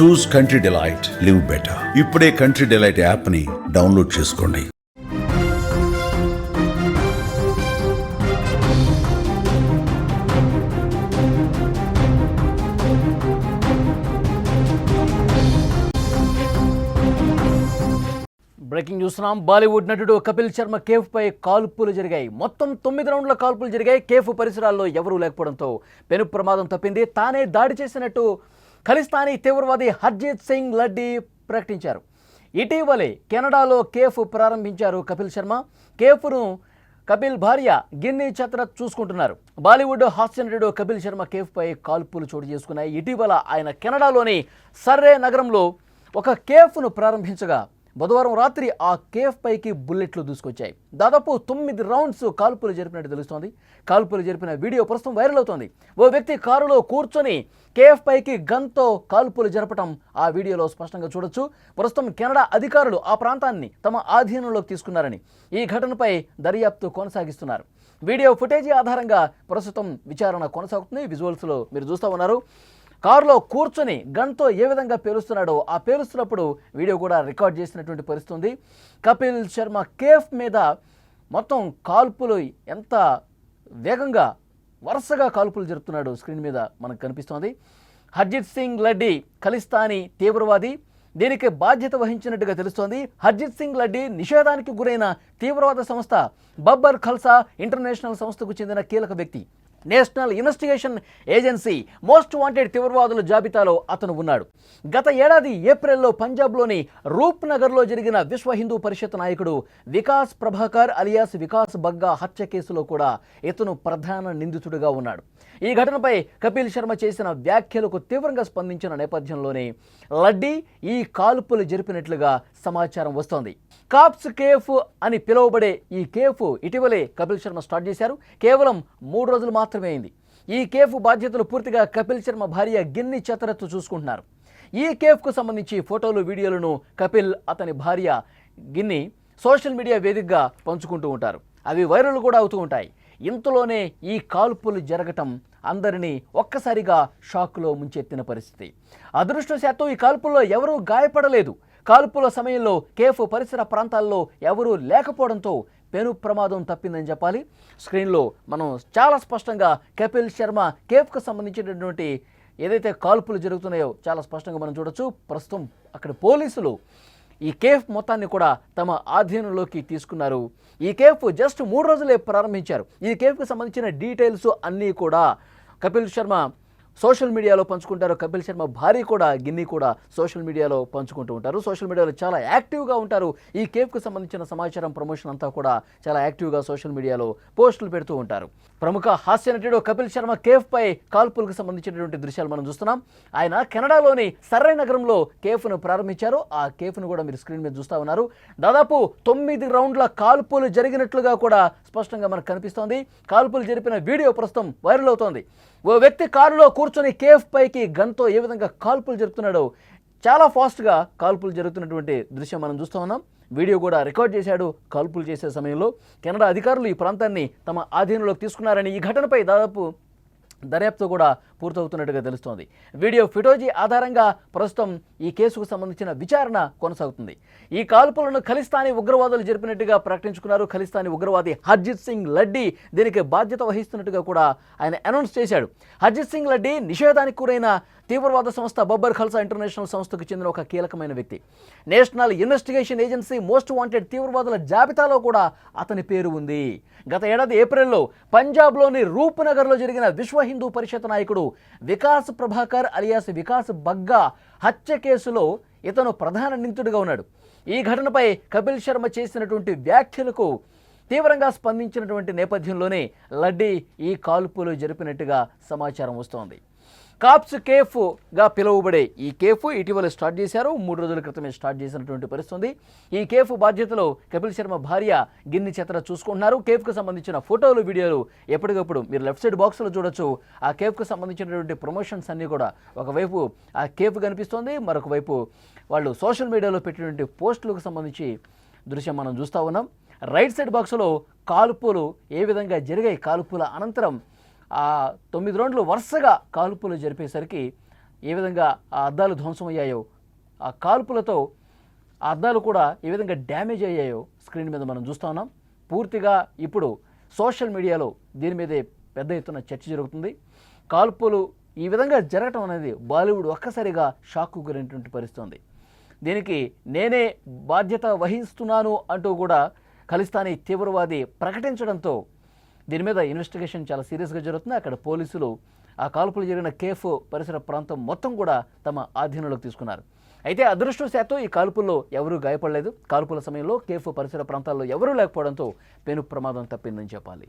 Choose country delight live better ఇప్పుడే country delight యాప్ని download చేసుకోండి. బ్రేకింగ్ చూస్తున్నాం బాలీవుడ్ నటుడు కపిల్ శర్మ కేఫ్ పై కాల్పులు జరిగాయి. మొత్తం తొమ్మిది రౌండ్ల కాల్పులు జరిగాయి. కేఫ్ పరిసరాల్లో ఎవరూ లేకపోవడంతో పెను ప్రమాదం తప్పింది. తానే దాడి చేసినట్టు ఖలిస్తానీ తీవ్రవాది హర్జీత్ సింగ్ లడ్డీ ప్రకటించారు. ఇటీవలే కెనడాలో కేఫ్ ప్రారంభించారు కపిల్ శర్మ. కేఫ్ను కపిల్ భార్య గిన్ని చత్ర చూసుకుంటున్నారు. బాలీవుడ్ హాస్యనటుడు కపిల్ శర్మ కేఫ్పై కాల్పులు చోటు చేసుకున్నాయి. ఇటీవల ఆయన కెనడాలోని సర్రే నగరంలో ఒక కేఫ్ను ప్రారంభించగా బుధవారం రాత్రి ఆ కేఫ్ పైకి బుల్లెట్లు దూసుకొచ్చాయి. దాదాపు తొమ్మిది రౌండ్స్ కాల్పులు జరిపినట్టు తెలుస్తోంది. కాల్పులు జరిపిన వీడియో ప్రస్తుతం వైరల్ అవుతోంది. ఓ వ్యక్తి కారులో కూర్చొని కేఫ్ పైకి గన్తో కాల్పులు జరపటం ఆ వీడియోలో స్పష్టంగా చూడొచ్చు. ప్రస్తుతం కెనడా అధికారులు ఆ ప్రాంతాన్ని తమ ఆధీనంలోకి తీసుకున్నారని ఈ ఘటనపై దర్యాప్తు కొనసాగిస్తున్నారు. వీడియో ఫుటేజీ ఆధారంగా ప్రస్తుతం విచారణ కొనసాగుతుంది. విజువల్స్లో మీరు చూస్తూ ఉన్నారు. కారులో కూర్చొని గన్తో ఏ విధంగా పేలుస్తున్నాడో ఆ పేలుస్తున్నప్పుడు వీడియో కూడా రికార్డ్ చేసినటువంటి పరిస్థితి ఉంది కపిల్ శర్మ కేఫ్ మీద మొత్తం కాల్పులు ఎంత వేగంగా వరుసగా కాల్పులు జరుపుతున్నాడు స్క్రీన్ మీద మనకు కనిపిస్తోంది. హర్జిత్ సింగ్ లడ్డీ ఖలిస్తానీ తీవ్రవాది. దీనికి బాధ్యత వహించినట్టుగా తెలుస్తోంది. హర్జిత్ సింగ్ లడ్డీ నిషేధానికి గురైన తీవ్రవాద సంస్థ బబ్బర్ ఖల్సా ఇంటర్నేషనల్ సంస్థకు చెందిన కీలక వ్యక్తి. National investigation agency most wanted తీవ్రవాదుల జాబితాలో అతను ఉన్నాడు. గత ఏడాది ఏప్రిల్లో పంజాబ్లోని రూప్నగర్లో జరిగిన విశ్వ హిందూ పరిషత్ నాయకుడు వికాస్ ప్రభాకర్ అలియాస్ వికాస్ బగ్గా హత్య కేసులో కూడా ఇతను ప్రధాన నిందితుడిగా ఉన్నాడు. ఈ ఘటనపై కపిల్ శర్మ చేసిన వ్యాఖ్యలకు తీవ్రంగా స్పందించిన నేపథ్యంలోనే లడ్డీ ఈ కాల్పులు జరిపినట్లుగా సమాచారం వస్తోంది. కాప్స్ కేఫ్ అని పిలువబడే ఈ కేఫ్ ఇటీవలే కపిల్ శర్మ స్టార్ట్ చేశారు. కేవలం మూడు రోజులు మాత్రమే అయింది. ఈ కేఫ్ బాధ్యతలు పూర్తిగా కపిల్ శర్మ భార్య గిన్ని చతరత్తు చూసుకుంటున్నారు. ఈ కేఫ్కు సంబంధించి ఫోటోలు వీడియోలను కపిల్ అతని భార్య గిన్ని సోషల్ మీడియా వేదికగా పంచుకుంటూ ఉంటారు. అవి వైరల్ కూడా అవుతూ ఉంటాయి. ఇంతలోనే ఈ కాల్పులు జరగటం అందరినీ ఒక్కసారిగా షాక్లో ముంచెత్తిన పరిస్థితి. అదృష్టశాత్తు ఈ కాల్పుల్లో ఎవరూ గాయపడలేదు. కాల్పుల సమయంలో కేఫ్ పరిసర ప్రాంతాల్లో ఎవరూ లేకపోవడంతో పెను ప్రమాదం తప్పిందని చెప్పాలి. స్క్రీన్లో మనం చాలా స్పష్టంగా కపిల్ శర్మ కేఫ్కు సంబంధించినటువంటి ఏదైతే కాల్పులు జరుగుతున్నాయో చాలా స్పష్టంగా మనం చూడొచ్చు. ప్రస్తుతం అక్కడ పోలీసులు ఈ కేఫ్ మొత్తాన్ని కూడా తమ ఆధీనంలోకి తీసుకున్నారు. ఈ కేఫ్ జస్ట్ మూడు రోజులే ప్రారంభించారు. ఈ కేఫ్కి సంబంధించిన డీటెయిల్స్ అన్నీ కూడా కపిల్ శర్మ సోషల్ మీడియాలో పంచుకుంటారు. కపిల్ శర్మ భార్య కూడా గిన్ని కూడా సోషల్ మీడియాలో పంచుకుంటూ ఉంటారు. సోషల్ మీడియాలో చాలా యాక్టివ్గా ఉంటారు. ఈ కేఫ్కు సంబంధించిన సమాచారం ప్రమోషన్ అంతా కూడా చాలా యాక్టివ్గా సోషల్ మీడియాలో పోస్టులు పెడుతూ ఉంటారు. ప్రముఖ హాస్య నటుడు కపిల్ శర్మ కేఫ్ పై కాల్పులకు సంబంధించినటువంటి దృశ్యాలు మనం చూస్తున్నాం. ఆయన కెనడాలోని సర్రై నగరంలో కేఫ్ను ప్రారంభించారు. ఆ కేఫ్ను కూడా మీరు స్క్రీన్ మీద చూస్తూ ఉన్నారు. దాదాపు తొమ్మిది రౌండ్ల కాల్పులు జరిగినట్లుగా కూడా స్పష్టంగా మనకు కనిపిస్తోంది. కాల్పులు జరిపిన వీడియో ప్రస్తుతం వైరల్ అవుతోంది. ఓ వ్యక్తి కారులో కూర్చొని కేఫ్ పైకి గన్తో ఏ విధంగా కాల్పులు జరుపుతున్నాడో చాలా ఫాస్ట్గా కాల్పులు జరుగుతున్నటువంటి దృశ్యం మనం చూస్తూ ఉన్నాం. వీడియో కూడా రికార్డ్ చేశాడు కాల్పులు చేసే సమయంలో. కెనడా అధికారులు ఈ ప్రాంతాన్ని తమ ఆధీనంలోకి తీసుకున్నారని ఈ ఘటనపై దాదాపు దర్యాప్తు కూడా పూర్తవుతున్నట్టుగా తెలుస్తోంది. వీడియో ఫిటోజీ ఆధారంగా ప్రస్తుతం ఈ కేసుకు సంబంధించిన విచారణ కొనసాగుతుంది. ఈ కాల్పులను ఖలిస్తానీ ఉగ్రవాదులు జరిపినట్టుగా ప్రకటించుకున్నారు. ఖలిస్తానీ ఉగ్రవాది హర్జిత్ సింగ్ లడ్డీ దీనికి బాధ్యత వహిస్తున్నట్టుగా కూడా ఆయన అనౌన్స్ చేశాడు. హర్జిత్ సింగ్ లడ్డీ నిషేధానికి గురైన తీవ్రవాద సంస్థ బబ్బర్ ఖల్సా ఇంటర్నేషనల్ సంస్థకు చెందిన ఒక కీలకమైన వ్యక్తి. National investigation agency most wanted తీవ్రవాదుల జాబితాలో కూడా అతని పేరు ఉంది. గత ఏడాది ఏప్రిల్లో పంజాబ్లోని రూప్నగర్లో జరిగిన విశ్వ హిందూ పరిషత్ నాయకుడు వికాస్ ప్రభాకర్ అలియాస్ వికాస్ బగ్గా హత్య కేసులో ఇతను ప్రధాన నిందితుడిగా ఉన్నాడు. ఈ ఘటనపై కపిల్ శర్మ చేసినటువంటి వ్యాఖ్యలకు తీవ్రంగా స్పందించినటువంటి నేపథ్యంలోనే లడ్డీ ఈ కాల్పులు జరిపినట్టుగా సమాచారం వస్తోంది. కాప్స్ కేఫ్గా పిలువబడే ఈ కేఫ్ ఇటీవల స్టార్ట్ చేశారు. మూడు రోజుల క్రితమే స్టార్ట్ చేసినటువంటి పరిస్థితి ఈ కేఫ్ బాధ్యతలో కపిల్ శర్మ భార్య గిన్ని చేతన చూసుకుంటున్నారు. కేఫ్కు సంబంధించిన ఫోటోలు వీడియోలు ఎప్పటికప్పుడు మీరు లెఫ్ట్ సైడ్ బాక్స్లో చూడొచ్చు. ఆ కేఫ్కు సంబంధించినటువంటి ప్రమోషన్స్ అన్నీ కూడా ఒకవైపు ఆ కేఫ్ కనిపిస్తోంది. మరొక వైపు వాళ్ళు సోషల్ మీడియాలో పెట్టినటువంటి పోస్టులకు సంబంధించి దృశ్యం మనం చూస్తూ ఉన్నాం. రైట్ సైడ్ బాక్స్లో కాల్పులు ఏ విధంగా జరిగాయి? కాల్పుల అనంతరం ఆ తొమ్మిది రౌండ్లు వరుసగా కాల్పులు జరిపేసరికి ఏ విధంగా ఆ అద్దాలు ధ్వంసమయ్యాయో ఆ కాల్పులతో ఆ అద్దాలు కూడా ఏ విధంగా డ్యామేజ్ అయ్యాయో స్క్రీన్ మీద మనం చూస్తూ ఉన్నాం. పూర్తిగా ఇప్పుడు సోషల్ మీడియాలో దీని మీదే పెద్ద ఎత్తున చర్చ జరుగుతుంది. కాల్పులు ఈ విధంగా జరగటం అనేది బాలీవుడ్ ఒక్కసారిగా షాక్కు గురైనటువంటి పరిస్థితుంది. దీనికి నేనే బాధ్యత వహిస్తున్నాను అంటూ కూడా ఖలిస్తానీ తీవ్రవాది ప్రకటించడంతో దీని మీద ఇన్వెస్టిగేషన్ చాలా సీరియస్గా జరుగుతుంది. అక్కడ పోలీసులు ఆ కాల్పులు జరిగిన కేఫ్ పరిసర ప్రాంతం మొత్తం కూడా తమ ఆధీనంలోకి తీసుకున్నారు. అయితే అదృష్టవశాత్తు ఈ కాల్పుల్లో ఎవరూ గాయపడలేదు. కాల్పుల సమయంలో కేఫ్ పరిసర ప్రాంతాల్లో ఎవరూ లేకపోవడంతో పెను ప్రమాదం తప్పిందని చెప్పాలి.